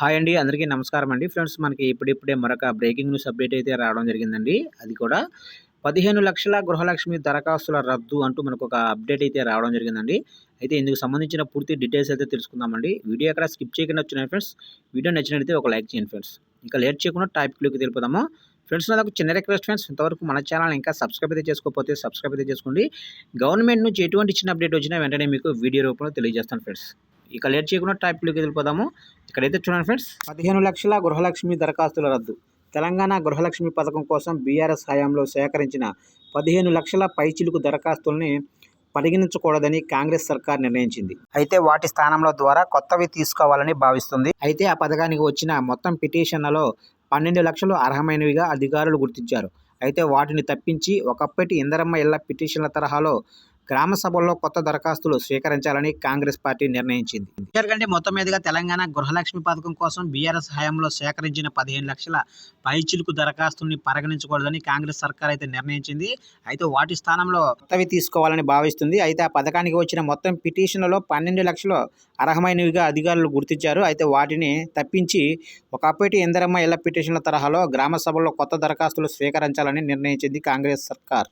Hi అండి అందరికీ నమస్కారం అండి. ఫ్రెండ్స్ మనకి ఇప్పుడిప్పుడే మరొక బ్రేకింగ్ న్యూస్ అప్డేట్ అయితే రావడం జరిగిందండి. అది కూడా పదిహేను లక్షల గృహలక్ష్మి దరఖాస్తుల రద్దు అంటూ మనకు ఒక అప్డేట్ అయితే రావడం జరిగిందండి. అయితే ఇందుకు సంబంధించిన పూర్తి డీటెయిల్స్ అయితే తెలుసుకుందామండి. వీడియో అక్కడ స్కిప్ చేయకుండా వచ్చినాయి ఫ్రెండ్స్. వీడియో నచ్చినట్లయితే ఒక లైక్ చేయండి ఫ్రెండ్స్. ఇంకా లేట్ చేయకుండా టాపిక్లోకి తెలిపోదాము ఫ్రెండ్స్ నాకు చిన్న రిక్వెస్ట్ ఫ్రెండ్స్. ఇంతవరకు మన ఛానల్ ఇంకా సబ్స్క్రైబ్ అయితే చేసుకోకపోతే సబ్స్క్రైబ్ అయితే చేసుకోండి. గవర్నమెంట్ నుంచి ఎటువంటి చిన్న అప్డేట్ వచ్చినా వెంటనే మీకు వీడియో రూపంలో తెలియజేస్తాను ఫ్రెండ్స్. ఇక లేట్ చేయకుండా టాపిక్లోకి వెళ్ళిపోదాము. ఇక్కడైతే చూడండి ఫ్రెండ్స్. పదిహేను లక్షల గృహలక్ష్మి దరఖాస్తుల రద్దు. తెలంగాణ గృహలక్ష్మి పథకం కోసం బీఆర్ఎస్ హయాంలో సేకరించిన పదిహేను లక్షల పైచిలుకు దరఖాస్తుల్ని పరిగణించకూడదని కాంగ్రెస్ సర్కార్ నిర్ణయించింది. అయితే వాటి స్థానంలో ద్వారా కొత్తవి తీసుకోవాలని భావిస్తుంది. అయితే ఆ పథకానికి వచ్చిన మొత్తం పిటిషన్లలో పన్నెండు లక్షలు అర్హమైనవిగా అధికారులు గుర్తించారు. అయితే వాటిని తప్పించి ఒకప్పటి ఇందరమ్మ ఇళ్ళ పిటిషన్ల తరహాలో గ్రామ సభల్లో కొత్త దరఖాస్తులు స్వీకరించాలని కాంగ్రెస్ పార్టీ నిర్ణయించింది. ఎందుకంటే మొత్తం మీదుగా తెలంగాణ గృహలక్ష్మి పథకం కోసం బీఆర్ఎస్ హయాంలో సేకరించిన పదిహేను లక్షల పైచిలుకు దరఖాస్తుల్ని పరిగణించకూడదని కాంగ్రెస్ సర్కార్ అయితే నిర్ణయించింది. అయితే వాటి స్థానంలో కొత్తవి తీసుకోవాలని భావిస్తుంది. అయితే ఆ పథకానికి వచ్చిన మొత్తం పిటిషన్లలో పన్నెండు లక్షలు అర్హమైనవిగా అధికారులు గుర్తించారు. అయితే వాటిని తప్పించి ఒకప్పటి ఇందరమ్మ ఇళ్ళ పిటిషన్ల తరహాలో గ్రామ సభల్లో కొత్త దరఖాస్తులు స్వీకరించాలని నిర్ణయించింది కాంగ్రెస్ సర్కార్.